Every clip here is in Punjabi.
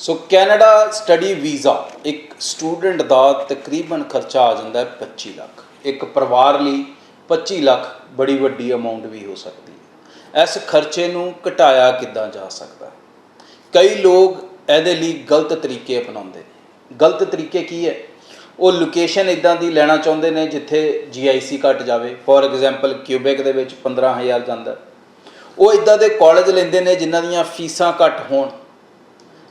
ਸੋ ਕੈਨੇਡਾ ਸਟੱਡੀ ਵੀਜ਼ਾ ਇੱਕ ਸਟੂਡੈਂਟ ਦਾ ਤਕਰੀਬਨ ਖਰਚਾ ਆ ਜਾਂਦਾ ਹੈ 25 ਲੱਖ। ਇੱਕ ਪਰਿਵਾਰ ਲਈ 25 ਲੱਖ ਬੜੀ ਵੱਡੀ ਅਮਾਉਂਟ ਵੀ ਹੋ ਸਕਦੀ ਹੈ। ਇਸ ਖਰਚੇ ਨੂੰ ਘਟਾਇਆ ਕਿੱਦਾਂ ਜਾ ਸਕਦਾ ਹੈ? ਕਈ ਲੋਕ ਇਹਦੇ ਲਈ ਗਲਤ ਤਰੀਕੇ ਅਪਣਾਉਂਦੇ ਨੇ। ਗਲਤ ਤਰੀਕੇ ਕੀ ਹੈ? ਉਹ ਲੋਕੇਸ਼ਨ ਇਦਾਂ ਦੀ ਲੈਣਾ ਚਾਹੁੰਦੇ ਨੇ ਜਿੱਥੇ GIC ਘਟ ਜਾਵੇ। ਫੋਰ ਐਗਜ਼ਾਮਪਲ ਕਿਊਬੈਕ ਦੇ ਵਿੱਚ 15000 ਜਾਂਦਾ। ਉਹ ਇਦਾਂ ਦੇ ਕਾਲਜ ਲੈਂਦੇ ਨੇ ਜਿਨ੍ਹਾਂ ਦੀਆਂ ਫੀਸਾਂ ਘੱਟ ਹੋਣ।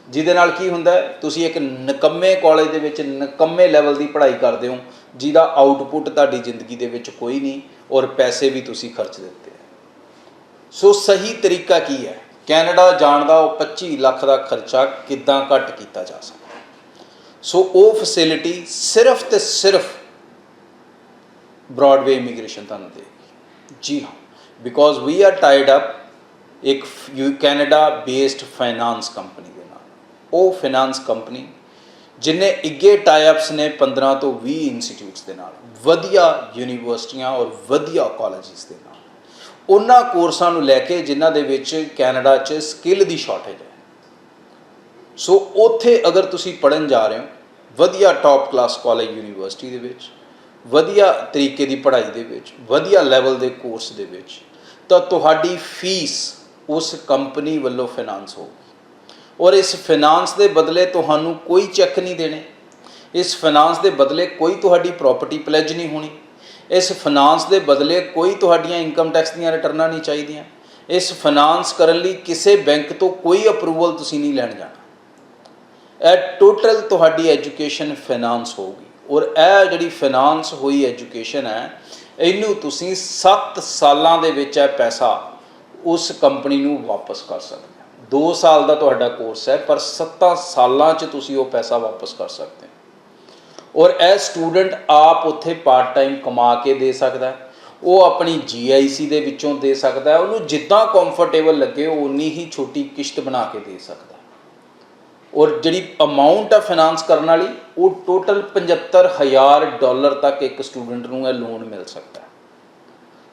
ਜਿਹਦੇ ਨਾਲ ਕੀ ਹੁੰਦਾ ਤੁਸੀਂ ਇੱਕ ਨਕੰਮੇ ਕਾਲਜ ਦੇ ਵਿੱਚ ਨਕੰਮੇ ਲੈਵਲ ਦੀ ਪੜ੍ਹਾਈ ਕਰਦੇ ਹੋ, ਜਿਹਦਾ ਆਊਟਪੁੱਟ ਤੁਹਾਡੀ ਜ਼ਿੰਦਗੀ ਦੇ ਵਿੱਚ ਕੋਈ ਨਹੀਂ ਔਰ ਪੈਸੇ ਵੀ ਤੁਸੀਂ ਖਰਚ ਦਿੱਤੇ ਸੋ ਸਹੀ ਤਰੀਕਾ ਕੀ ਹੈ? ਕੈਨੇਡਾ ਜਾਣ ਦਾ ਉਹ 25 ਲੱਖ ਦਾ ਖਰਚਾ ਕਿੱਦਾਂ ਘੱਟ ਕੀਤਾ ਜਾ ਸਕਦਾ ਸੋ ਉਹ ਫੈਸਿਲਿਟੀ ਸਿਰਫ ਤੇ ਸਿਰਫ ਬ੍ਰੌਡਵੇ ਇਮੀਗ੍ਰੇਸ਼ਨ ਤੁਹਾਨੂੰ ਦੇਗੀ ਜੀ ਹਾਂ because we are tied up ਇੱਕ uh Canada based finance company ਉਹ ਫਾਈਨਾਂਸ ਕੰਪਨੀ ਜਿਨੇ ਇੱਗੇ ਟਾਈ-ਅਪਸ ਨੇ 15 ਤੋਂ 20 ਇੰਸਟੀਚਿਊਟਸ ਦੇ ਨਾਲ, ਵਧੀਆ ਯੂਨੀਵਰਸਿਟੀਆਂ ਔਰ ਵਧੀਆ ਕਾਲਜਸ ਦੇ ਨਾਲ। ਉਹਨਾਂ ਕੋਰਸਾਂ ਨੂੰ ਲੈ ਕੇ ਜਿਨ੍ਹਾਂ ਦੇ ਵਿੱਚ ਕੈਨੇਡਾ 'ਚ ਸਕਿੱਲ ਦੀ ਸ਼ਾਰਟੇਜ ਹੈ। ਸੋ ਉੱਥੇ ਅਗਰ ਤੁਸੀਂ ਪੜਨ ਜਾ ਰਹੇ ਹੋ, ਵਧੀਆ ਟਾਪ ਕਲਾਸ ਕਾਲਜ ਯੂਨੀਵਰਸਿਟੀ ਦੇ ਵਿੱਚ, ਵਧੀਆ ਤਰੀਕੇ ਦੀ ਪੜ੍ਹਾਈ ਦੇ ਵਿੱਚ, ਵਧੀਆ ਲੈਵਲ ਦੇ ਕੋਰਸ ਦੇ ਵਿੱਚ, ਤਾਂ ਤੁਹਾਡੀ ਫੀਸ ਉਸ ਕੰਪਨੀ ਵੱਲੋਂ ਫਾਈਨਾਂਸ ਹੋਊਗੀ। ਔਰ ਇਸ ਫਾਈਨਾਂਸ ਦੇ ਬਦਲੇ ਤੁਹਾਨੂੰ ਕੋਈ ਚੈੱਕ ਨਹੀਂ ਦੇਣੇ। ਇਸ ਫਾਈਨਾਂਸ ਦੇ ਬਦਲੇ ਕੋਈ ਤੁਹਾਡੀ ਪ੍ਰਾਪਰਟੀ ਪਲੇਜ ਨਹੀਂ ਹੋਣੀ। ਇਸ ਫਾਈਨਾਂਸ ਦੇ ਬਦਲੇ ਕੋਈ ਤੁਹਾਡੀਆਂ ਇਨਕਮ ਟੈਕਸ ਦੀਆਂ ਰਿਟਰਨਾਂ ਨਹੀਂ ਚਾਹੀਦੀਆਂ। ਇਸ ਫਾਈਨਾਂਸ ਕਰਨ ਲਈ ਕਿਸੇ ਬੈਂਕ ਤੋਂ ਕੋਈ ਅਪਰੂਵਲ ਤੁਸੀਂ ਨਹੀਂ ਲੈਣ ਜਾਣਾ। ਇਹ ਟੋਟਲ ਤੁਹਾਡੀ ਐਜੂਕੇਸ਼ਨ ਫਾਈਨਾਂਸ ਹੋਊਗੀ। ਔਰ ਇਹ ਜਿਹੜੀ ਫਾਈਨਾਂਸ ਹੋਈ ਐਜੂਕੇਸ਼ਨ ਹੈ, ਇਹਨੂੰ ਤੁਸੀਂ 7 ਸਾਲਾਂ ਦੇ ਵਿੱਚ ਇਹ ਪੈਸਾ ਉਸ ਕੰਪਨੀ ਨੂੰ ਵਾਪਸ ਕਰ ਸਕਦੇ 2 ਸਾਲ ਦਾ ਤੁਹਾਡਾ ਕੋਰਸ ਹੈ, ਪਰ 7 ਸਾਲਾਂ 'ਚ ਤੁਸੀਂ ਉਹ ਪੈਸਾ ਵਾਪਸ ਕਰ ਸਕਦੇ ਹੋ। ਔਰ ਇਹ ਸਟੂਡੈਂਟ ਆਪ ਉੱਥੇ ਪਾਰਟ ਟਾਈਮ ਕਮਾ ਕੇ ਦੇ ਸਕਦਾ ਉਹ ਆਪਣੀ GIC ਦੇ ਵਿੱਚੋਂ ਦੇ ਸਕਦਾ ਉਹਨੂੰ ਜਿੱਦਾਂ ਕੰਫਰਟੇਬਲ ਲੱਗੇ, ਉਹ ਉਨੀ ਹੀ ਛੋਟੀ ਕਿਸ਼ਤ ਬਣਾ ਕੇ ਦੇ ਸਕਦਾ ਔਰ ਜਿਹੜੀ ਅਮਾਉਂਟ ਆ ਫਾਈਨਾਂਸ ਕਰਨ ਵਾਲੀ, ਉਹ ਟੋਟਲ 75000 ਡਾਲਰ ਤੱਕ ਇੱਕ ਸਟੂਡੈਂਟ ਨੂੰ ਇਹ ਲੋਨ ਮਿਲ ਸਕਦਾ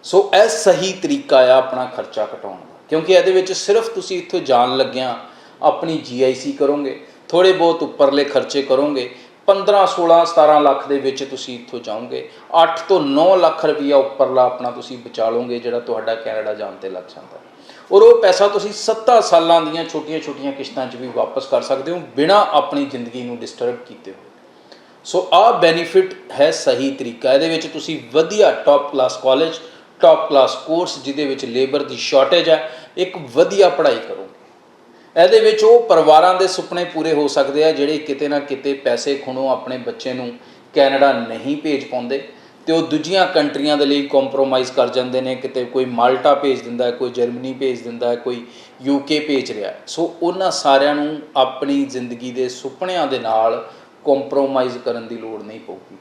ਸੋ ਇਹ ਸਹੀ ਤਰੀਕਾ ਆ ਆਪਣਾ ਖਰਚਾ ਘਟਾਉਣ ਕਿਉਂਕਿ ਇਹਦੇ ਵਿੱਚ ਸਿਰਫ ਤੁਸੀਂ ਇੱਥੋਂ ਜਾਣ ਲੱਗਿਆਂ ਆਪਣੀ GIC ਕਰੋਗੇ ਥੋੜੇ ਬਹੁਤ ਉੱਪਰਲੇ ਖਰਚੇ ਕਰੋਗੇ 15 16 17 ਲੱਖ ਦੇ ਵਿੱਚ ਤੁਸੀਂ ਇੱਥੋਂ ਜਾਓਗੇ 8 ਤੋਂ 9 ਲੱਖ ਰੁਪਈਆ ਉੱਪਰਲਾ ਆਪਣਾ ਤੁਸੀਂ ਬਚਾ ਲਓਗੇ ਜਿਹੜਾ ਤੁਹਾਡਾ ਕੈਨੇਡਾ ਜਾਣ ਤੇ ਲੱਗ ਜਾਂਦਾ। ਔਰ ਉਹ ਪੈਸਾ ਤੁਸੀਂ 7 ਸਾਲਾਂ ਦੀਆਂ ਛੋਟੀਆਂ-ਛੋਟੀਆਂ ਕਿਸ਼ਤਾਂ 'ਚ ਵੀ ਵਾਪਸ ਕਰ ਸਕਦੇ ਹੋ, ਬਿਨਾਂ ਆਪਣੀ ਜ਼ਿੰਦਗੀ ਨੂੰ ਡਿਸਟਰਬ ਕੀਤੇ ਹੋਏ। ਸੋ ਆਹ ਬੈਨੀਫਿਟ ਹੈ ਸਹੀ ਤਰੀਕਾ। ਇਹਦੇ ਵਿੱਚ ਤੁਸੀਂ ਵਧੀਆ top class college top class course ਜਿਹਦੇ ਵਿੱਚ ਲੇਬਰ ਦੀ ਸ਼ਾਰਟੇਜ ਹੈ, ਇੱਕ ਵਧੀਆ ਪੜ੍ਹਾਈ ਕਰੋ ਇਹਦੇ ਵਿੱਚ ਉਹ ਪਰਿਵਾਰਾਂ ਦੇ ਸੁਪਨੇ ਪੂਰੇ ਹੋ ਸਕਦੇ ਆ, ਜਿਹੜੇ ਕਿਤੇ ਨਾ ਕਿਤੇ ਪੈਸੇ ਖੁਣੋ ਆਪਣੇ ਬੱਚੇ ਨੂੰ ਕੈਨੇਡਾ ਨਹੀਂ ਭੇਜ ਪਾਉਂਦੇ ਤੇ ਉਹ ਦੂਜੀਆਂ ਕੰਟਰੀਆਂ ਦੇ ਲਈ ਕੰਪਰੋਮਾਈਜ਼ ਕਰ ਜਾਂਦੇ ਨੇ, ਕਿਤੇ ਕੋਈ ਮਾਲਟਾ ਭੇਜ ਦਿੰਦਾ ਕੋਈ ਜਰਮਨੀ ਭੇਜ ਦਿੰਦਾ ਕੋਈ ਯੂਕੇ ਭੇਜ ਰਿਹਾ ਸੋ ਉਹਨਾਂ ਸਾਰਿਆਂ ਨੂੰ ਆਪਣੀ ਜ਼ਿੰਦਗੀ ਦੇ ਸੁਪਨਿਆਂ ਦੇ ਨਾਲ ਕੰਪਰੋਮਾਈਜ਼ ਕਰਨ ਦੀ ਲੋੜ ਨਹੀਂ ਪਊਗੀ।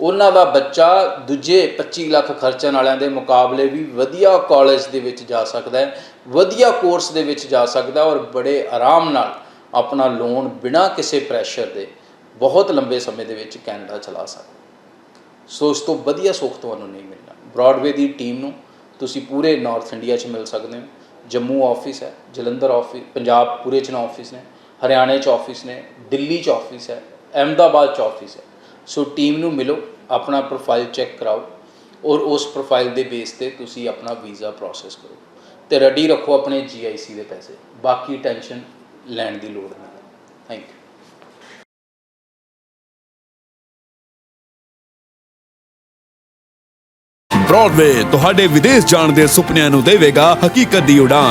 ਉਹਨਾਂ ਦਾ ਬੱਚਾ ਦੂਜੇ 25 ਲੱਖ ਖਰਚਣ ਵਾਲਿਆਂ ਦੇ ਮੁਕਾਬਲੇ ਵੀ ਵਧੀਆ ਕਾਲਜ ਦੇ ਵਿੱਚ ਜਾ ਸਕਦਾ ਹੈ, ਵਧੀਆ ਕੋਰਸ ਦੇ ਵਿੱਚ ਜਾ ਸਕਦਾ ਔਰ ਬੜੇ ਆਰਾਮ ਨਾਲ ਆਪਣਾ ਲੋਨ ਬਿਨਾਂ ਕਿਸੇ ਪ੍ਰੈਸ਼ਰ ਦੇ ਬਹੁਤ ਲੰਬੇ ਸਮੇਂ ਦੇ ਵਿੱਚ ਕੈਨੇਡਾ ਚਲਾ ਸਕਦਾ ਸੋ ਇਸ ਤੋਂ ਵਧੀਆ ਸੁੱਖ ਤੁਹਾਨੂੰ ਨਹੀਂ ਮਿਲਣਾ। ਬ੍ਰੌਡਵੇ ਦੀ ਟੀਮ ਨੂੰ ਤੁਸੀਂ ਪੂਰੇ ਨਾਰਥ ਇੰਡੀਆ 'ਚ ਮਿਲ ਸਕਦੇ ਹੋ। ਜੰਮੂ ਆਫਿਸ ਹੈ, ਜਲੰਧਰ ਆਫਿਸ ਪੰਜਾਬ ਪੂਰੇ 'ਚ ਨਾ ਆਫਿਸ ਨੇ, ਹਰਿਆਣੇ 'ਚ ਆਫਿਸ ਨੇ, ਦਿੱਲੀ 'ਚ ਆਫਿਸ ਹੈ, ਅਹਿਮਦਾਬਾਦ 'ਚ ਆਫਿਸ ਹੈ। ਸੋ ਟੀਮ ਨੂੰ ਮਿਲੋ, ਆਪਣਾ ਪ੍ਰੋਫਾਈਲ ਚੈੱਕ ਕਰਾਓ ਔਰ ਉਸ ਪ੍ਰੋਫਾਈਲ ਦੇ ਬੇਸ ਤੇ ਤੁਸੀਂ ਆਪਣਾ ਵੀਜ਼ਾ ਪ੍ਰੋਸੈਸ ਕਰੋ ਤੇ ਰੈਡੀ ਰੱਖੋ ਆਪਣੇ GIC ਦੇ ਪੈਸੇ। ਬਾਕੀ ਟੈਨਸ਼ਨ ਲੈਣ ਦੀ ਲੋੜ ਨਹੀਂ। ਥੈਂਕ ਯੂ ਬ੍ਰੌਡਵੇ ਤੁਹਾਡੇ ਵਿਦੇਸ਼ ਜਾਣ ਦੇ ਸੁਪਨਿਆਂ ਨੂੰ ਦੇਵੇਗਾ ਹਕੀਕਤ ਦੀ ਉਡਾਨ।